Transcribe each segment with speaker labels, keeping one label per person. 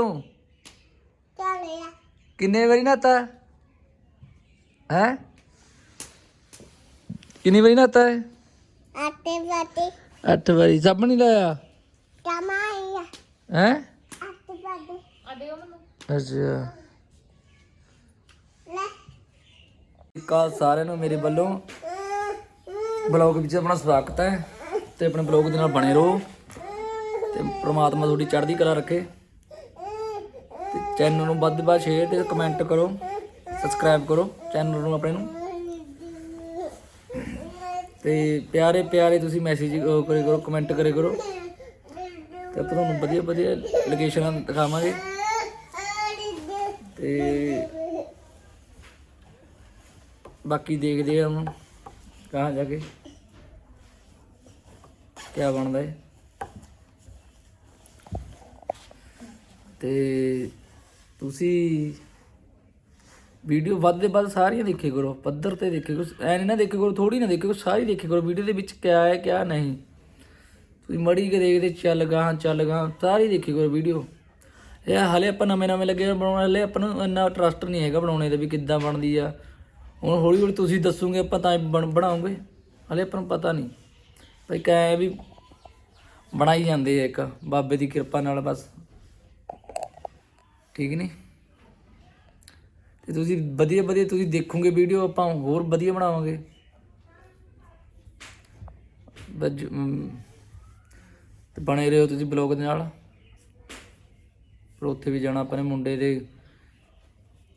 Speaker 1: ਤੂੰ
Speaker 2: ਚੱਲਿਆ
Speaker 1: ਕਿੰਨੇ ਵਾਰੀ ਨਹਾਤਾ? ਹੈ? ਕਿੰਨੀ ਵਾਰੀ ਨਹਾਤਾ ਹੈ
Speaker 2: ਆਟੇ ਬਾਟੇ
Speaker 1: 8 ਵਾਰੀ। ਸਭ ਨਹੀਂ ਲਾਇਆ?
Speaker 2: ਕਮਾਈਆ
Speaker 1: ਹੈ?
Speaker 2: ਆਟੇ ਬਾਟੇ
Speaker 1: ਅੱਛਾ।
Speaker 2: ਲੈ
Speaker 1: ਕਾਲ ਸਾਰਿਆਂ ਨੂੰ ਮੇਰੇ ਵੱਲੋਂ ਬਲੌਗ ਵਿੱਚ ਆਪਣਾ ਸਵਾਗਤ ਹੈ ਤੇ ਆਪਣੇ ਬਲੌਗ ਦੇ ਨਾਲ ਬਣੇ ਰਹੋ ਤੇ ਪ੍ਰਮਾਤਮਾ ਤੁਹਾਡੀ ਚੜ੍ਹਦੀ ਕਲਾ ਰੱਖੇ। ਚੈਨਲ ਨੂੰ ਵੱਧ ਤੋਂ ਵੱਧ ਸ਼ੇਅਰ ਤੇ ਕਮੈਂਟ ਕਰੋ ਸਬਸਕ੍ਰਾਈਬ ਕਰੋ ਚੈਨਲ ਨੂੰ ਆਪਣੇ ਨੂੰ। ਤੇ ਪਿਆਰੇ ਪਿਆਰੇ ਤੁਸੀਂ ਮੈਸੇਜ ਕਰੇ ਕਰੋ ਕਮੈਂਟ ਕਰੇ ਕਰੋ। ਤੇ ਆਪਾਂ ਤੁਹਾਨੂੰ ਵਧੀਆ ਵਧੀਆ ਲੋਕੇਸ਼ਨਾਂ ਦਿਖਾਵਾਂਗੇ। ਤੇ ਬਾਕੀ ਦੇਖਦੇ ਆ ਹੁਣ ਕਹਾਂ ਜਾ ਕੇ। ਕੀ ਬਣਦਾ ਹੈ ਤੇ ਤੁਸੀਂ ਵੀਡੀਓ ਵੱਧ ਦੇ ਵੱਧ ਸਾਰੀਆਂ ਦੇਖੇ ਕਰੋ, ਪੱਧਰ ਤੇ ਦੇਖੇ ਕਰੋ, ਐ ਨਹੀਂ ਨਾ ਦੇਖੇ ਕਰੋ ਥੋੜੀ ਨਾ ਦੇਖੇ ਕਰੋ, ਸਾਰੀ ਦੇਖੇ ਕਰੋ, ਵੀਡੀਓ ਦੇ ਵਿੱਚ ਕਿਆ ਹੈ, ਕਿਆ ਨਹੀਂ। ਤੁਸੀਂ ਮੜੀ ਕੇ ਦੇਖਦੇ, ਚੱਲ ਗਾਂ ਚੱਲ ਗਾਂ, ਸਾਰੀ ਦੇਖੀ ਕਰੋ ਵੀਡੀਓ। ਇਹ ਹਲੇ ਆਪਾਂ ਨਵੇਂ ਨਵੇਂ ਲੱਗੇ ਹੋਏ ਬਣਾਉਣ ਹਲੇ ਆਪਾਂ ਨੂੰ ਇੰਨਾ ਟਰਸਟ ਨਹੀਂ ਹੈਗਾ ਬਣਾਉਣੇ ਦਾ ਵੀ ਕਿੱਦਾਂ ਬਣਦੀ ਆ। ਹੁਣ ਹੌਲੀ ਹੌਲੀ ਤੁਸੀਂ ਦੱਸੋਗੇ, ਆਪਾਂ ਤਾਂ ਹੀ ਬਣ ਬਣਾਉਂਗੇ ਹਲੇ ਆਪਾਂ ਨੂੰ ਪਤਾ ਨਹੀਂ। ਭਾਈ ਕੈ ਵੀ ਬਣਾਈ ਜਾਂਦੇ ਆ ਇੱਕ, ਬਾਬੇ ਦੀ ਕਿਰਪਾ ਨਾਲ ਬਸ। ਠੀਕ ਨਹੀਂ ਤੇ ਤੁਸੀਂ ਵਧੀਆ ਵਧੀਆ ਤੁਸੀਂ ਦੇਖੋਗੇ ਵੀਡੀਓ ਆਪਾਂ ਹੋਰ ਵਧੀਆ ਬਣਾਵਾਂਗੇ। ਬੱਜ- ਅਮ, ਤੇ ਬਣੇ ਰਹੋ ਤੁਸੀਂ ਬਲੌਗ ਦੇ ਨਾਲ। ਫਿਰ ਉੱਥੇ ਵੀ ਜਾਣਾ ਆਪਣੇ ਮੁੰਡੇ ਦੇ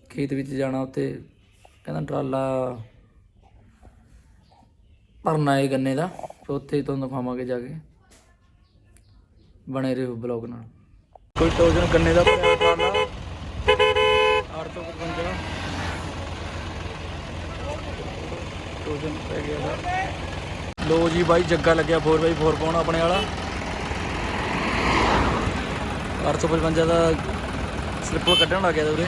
Speaker 1: ਖੇਤ ਵਿੱਚ ਜਾਣਾ ਉੱਥੇ। ਕਹਿੰਦਾ ਟਰਾਲਾ ਭਰਨਾ ਹੈ ਗੰਨੇ ਦਾ ਫਿਰ ਉੱਥੇ ਤੁਹਾਨੂੰ ਦਿਖਾਵਾਂਗੇ ਜਾ ਕੇ। ਬਣੇ ਰਹੋ ਬਲੌਗ ਨਾਲ। ਕੋਈ ਟੋਜਨ ਗੰਨੇ ਦਾ ਭਰਿਆ ਟਰਾਲਾ 855 ਟੋਜਨ ਪੈ ਗਿਆ ਦਾ ਲੋ ਜੀ ਬਾਈ, ਜੱਗਾ ਲੱਗਿਆ 4x4 ਪਾਉਣ ਆਪਣੇ ਵਾਲਾ। 855 ਦਾ ਸਲਿੱਪਰ ਕੱਢਣ ਲੱਗ ਗਿਆ ਉਰੇ।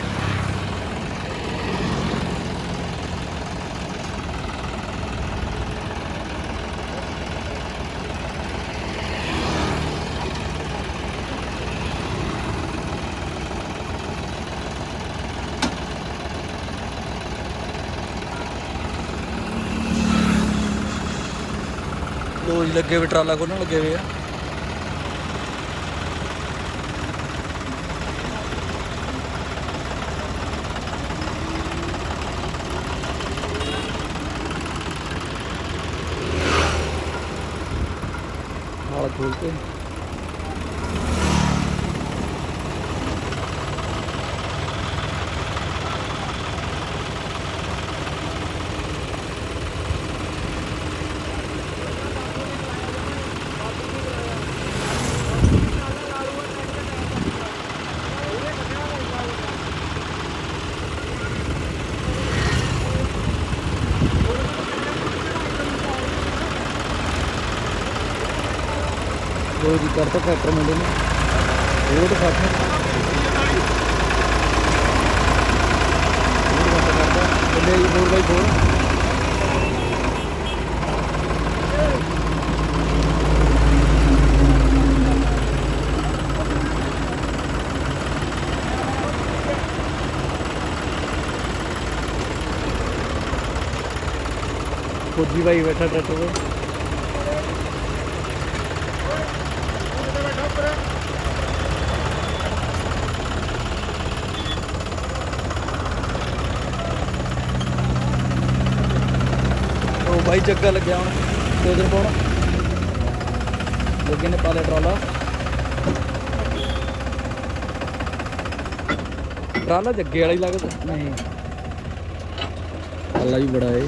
Speaker 1: ਲੱਗੇ ਵੀ ਟਰਾਲਾ ਖੋਲਣ ਲੱਗੇ ਹੋਏ ਆ। ਹਾਲ ਖੋਲ ਕੇ। ਲੋ ਜੀ ਕਰਤਾ ਟਰੈਕਟਰ ਮੁੰਡੇ ਨੇ। ਰੋਡ ਫੱਟ ਬੰਦੇ ਜੀ 4x4 ਫੌਜੀ ਭਾਈ ਬੈਠਾ ਟਰੈਕਟਰ ਤੇ। ਬਾਈ ਜੱਗਾ ਲੱਗਿਆ ਹੁਣ ਦੋ ਪਾਉਣ। ਜੱਗੇ ਨੇ ਪਾ ਟਰਾਲਾ। ਟਰਾਲਾ ਜੱਗੇ ਵਾਲਾ ਹੀ ਲੱਗਦਾ। ਨਹੀਂ। ਟਰਾਲਾ ਵੀ ਬੜਾ ਏ।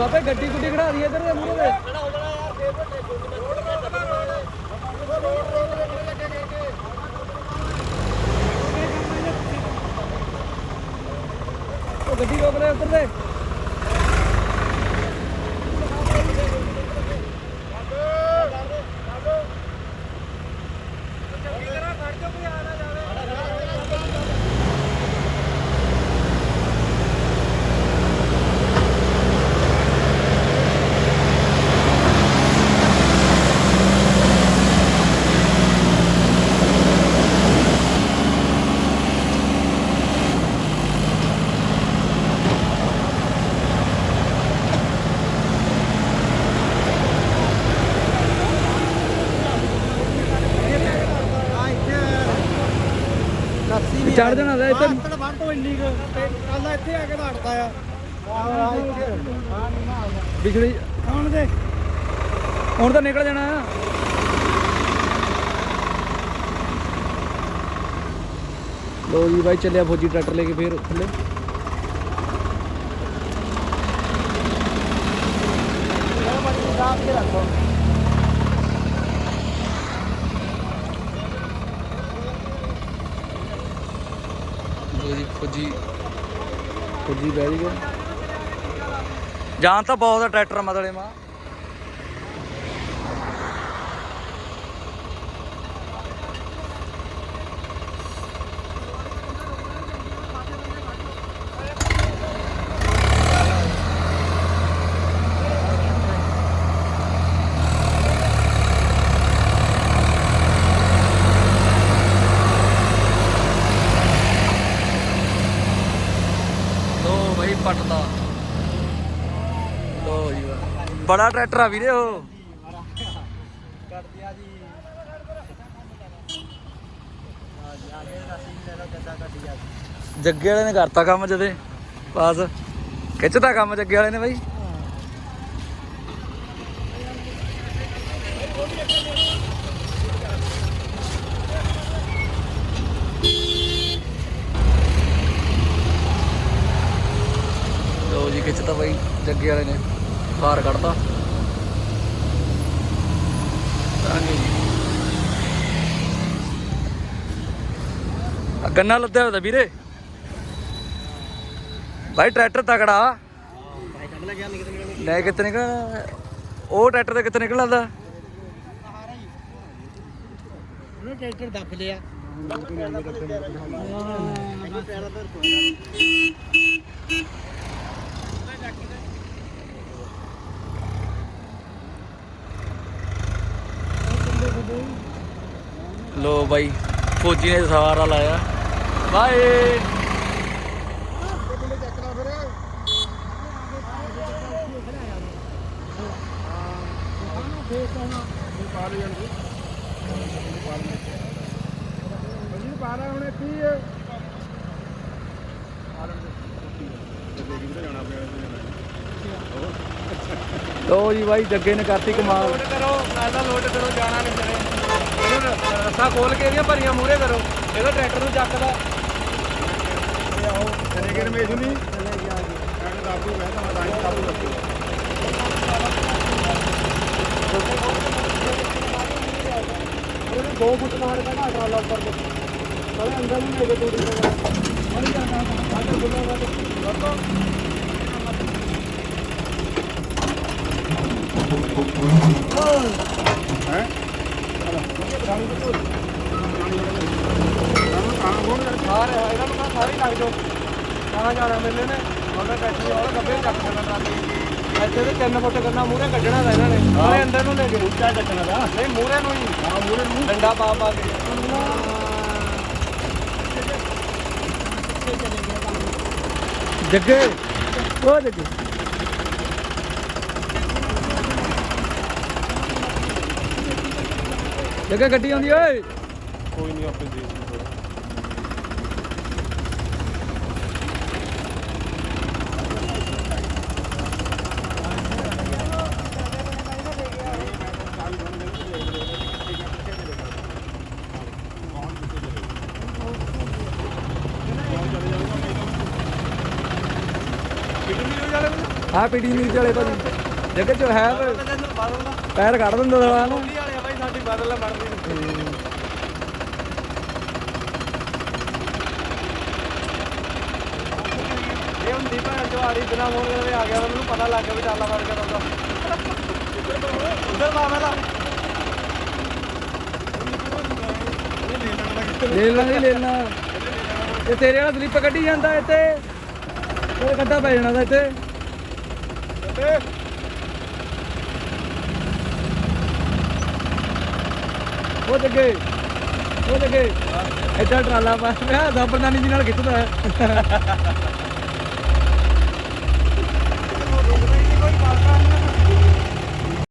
Speaker 1: ਬਾਬੇ ਗੱਡੀ ਗੁੱਡੀ ਖੜਾ ਦੀ ਇੱਧਰ ਦੇ ਮੂਹਰੇ ਦੇ। ਉਹ ਗੱਡੀ ਰੋਕ ਲੈ ਉੱਧਰ ਦੇ। ਚੜ ਜਾਣਾ ਦਾ ਇੱਥੇ।
Speaker 3: ਬੰਦ ਤੋਂ ਇੰਨੀ ਕੁ ਤੇ ਕੱਲ ਇੱਥੇ ਆ ਕੇ ਲੜਦਾ ਆ। ਆ ਇੱਥੇ ਹਾਂ ਨਹੀਂ ਨਾ
Speaker 1: ਵਿਛੜੀ
Speaker 3: ਆਉਣ ਦੇ।
Speaker 1: ਹੁਣ ਤਾਂ ਨਿਕਲ ਜਾਣਾ ਲੋ ਜੀ ਬਾਈ ਚੱਲਿਆ ਫੌਜੀ ਟਰੈਕਟਰ ਲੈ ਕੇ ਫੇਰ ਥੱਲੇ।
Speaker 3: ਸਾਫ਼ ਕੇ ਰੱਖੋ।
Speaker 1: ਲੋ ਜੀ ਬਹਿ ਗਿਆ ਜਾਨ ਤਾਂ ਬਹੁਤ ਆ ਟਰੈਕਟਰ ਮਦਲੇ ਮਾ ਲੋ ਬਈ ਪਟਦਾ ਲੋ ਜੀ ਵਾਹ। ਬੜਾ ਟਰੈਕਟਰ ਆ ਵੀਰੇ ਉਹ।
Speaker 3: ਕਰ ਦਿਆ ਜੀ
Speaker 1: ਜੱਗੇ ਵਾਲੇ ਨੇ ਕਰਤਾ ਕੰਮ ਜਦੇ, ਪਾਸ। ਖਿੱਚਦਾ ਕੰਮ ਜੱਗੇ ਵਾਲੇ ਨੇ ਬਾਈ। ਲੋ ਜੀ ਖਿੱਚਦਾ ਬਾਈ ਜੱਗੇ ਵਾਲੇ ਨੇ। ਬਾਹਰ ਕੱਢਦਾ ਗੰਨਾ ਲੱਦਿਆ ਹੋਇਆ ਵੀਰੇ। ਭਾਈ ਟਰੈਕਟਰ ਤਕੜਾ। ਲੈ ਕਿੱਥੇ ਨਿਕਲ? ਉਹ ਟਰੈਕਟਰ ਤੇ ਕਿੱਥੇ ਨਿਕਲ ਆਂਦਾ
Speaker 3: ਉਹਨੇ ਟਰੈਕਟਰ ਦੱਬ ਲਿਆ।
Speaker 1: ਲੋ ਬਾਈ, ਫੌਜੀ ਨੇ ਸਵਾਰਾ ਲਾਇਆ। ਬਾਏ।
Speaker 3: ਪਾਰਾ ਹੁਣ
Speaker 1: ਲੋ ਜੀ ਬਾਈ, ਜੱਗੇ ਨੇ ਕਰਤੀ ਕਮਾਲ।
Speaker 3: ਕਰੋ, ਪਹਿਲਾਂ ਲੋਡ ਕਰੋ, ਜਾਣਾ ਨਹੀਂ ਚਲੇ ਰਸਾ ਖੋਲ ਕੇ ਇਹਦੀਆਂ ਭਰੀਆਂ ਮੂਰੇ ਕਰੋ। ਇਹਦਾ ਟਰੈਕਟਰ ਨੂੰ ਚੱਕਦਾ। ਚਲੇ ਗਏ ਰਮੇਸ਼ ਨਹੀਂ ਚਲੇ ਗਿਆ ਜੀ ਐਂਡ ਦਾਬੂ ਮੈਂ ਤਾਂ ਮਦਾਈ ਦਾਬੂ ਲੱਗੀ। 2 ਫੁੱਟ ਮਾਰ ਕੱਢਾ ਟਰਾਲਾ ਉੱਪਰ ਤੋਂ ਸਾਰੇ ਅੰਦਰ ਨੂੰ ਲੈ ਕੇ ਟੂੜੀ ਦਾ ਮਰੀ ਜਾਂਦਾ ਆਟਾ ਗੁੱਲਾ ਵਾ ਲੱਗਾ ਹੈ? ਸਾਰੇ ਇਹਨਾਂ ਨੂੰ ਮੈਂ ਸਾਰੇ ਲੱਗ ਜਾਓ ਕਹਾਂ ਜਾਣਾ ਮੇਲੇ ਨੇ ਉਹਦਾ ਟਰੈਕਟਰ ਵਾਲਾ ਗੱਬੇ ਚੱਕ ਦੇਣਾ ਟਰਾਲੀ ਇੱਥੇ ਤੇ 3 ਫੁੱਟ ਗੰਨਾ ਮੂਹਰੇ ਕੱਢਣਾ ਦਾ ਇਹਨਾਂ ਨੇ ਸਾਰੇ ਅੰਦਰ ਨੂੰ ਲੈ ਕੇ ਉੱਚਾ ਕੱਢਣਾ ਦਾ ਨਹੀਂ ਮੂਹਰੇ ਨੂੰ ਹੀ ਹਾਂ ਮੂਹਰੇ ਨੂੰ ਡੰਡਾ ਪਾ ਪਾ ਕੇ
Speaker 1: ਜੱਗੇ। ਉਹ ਜੱਗੇ। ਜੱਗੇ ਗੱਡੀ ਆਉਂਦੀ ਓਏ।
Speaker 3: ਕੋਈ ਨਹੀਂ ਆਪੇ ਦੇਖ ਜਾਲੇ
Speaker 1: ਆ ਪੀੜੀ ਨੀਚ ਵਾਲੇ ਭਾਜੀ। ਜੱਗੇ ਚ ਹੈ। ਪੈਰ ਕੱਢ ਦਿੰਦਾ ਦਵਾ ਨੂੰ
Speaker 3: ਸਾਡੀ ਬਾਦਲ ਬਣਦੀ ਇਹ ਹੁੰਦੀ ਭੈਣ ਜਵਾਰੀ ਬਿਨਾ ਮੋੜ ਦੇ ਆ ਗਿਆ ਮੈਨੂੰ ਪਤਾ ਲੱਗ ਗਿਆ ਵੀ ਡਾਲਾ ਮਾਰ ਕੇ ਦਉਂਦਾ ਉਧਰ ਲਾ ਮੇਲਾ
Speaker 1: ਲੈ ਲਾਂਗੇ ਲੈ ਲਾ। ਇਹ ਤੇਰੇ ਵਾਲਾ ਸਲਿੱਪ ਕੱਢੀ ਜਾਂਦਾ ਇੱਥੇ। ਉਹ ਕੱਢਾ ਪੈ ਜਾਣਾ ਦਾ ਇੱਥੇ। ਉਹ ਜੱਗੇ ਉਹ ਜੱਗੇ ਇੱਦਾਂ ਟਰਾਲਾ ਪਾ ਮੈਂ ਦਾ ਪ੍ਰਧਾਨੀ ਜੀ ਨਾਲ ਖਿੱਚਦਾ।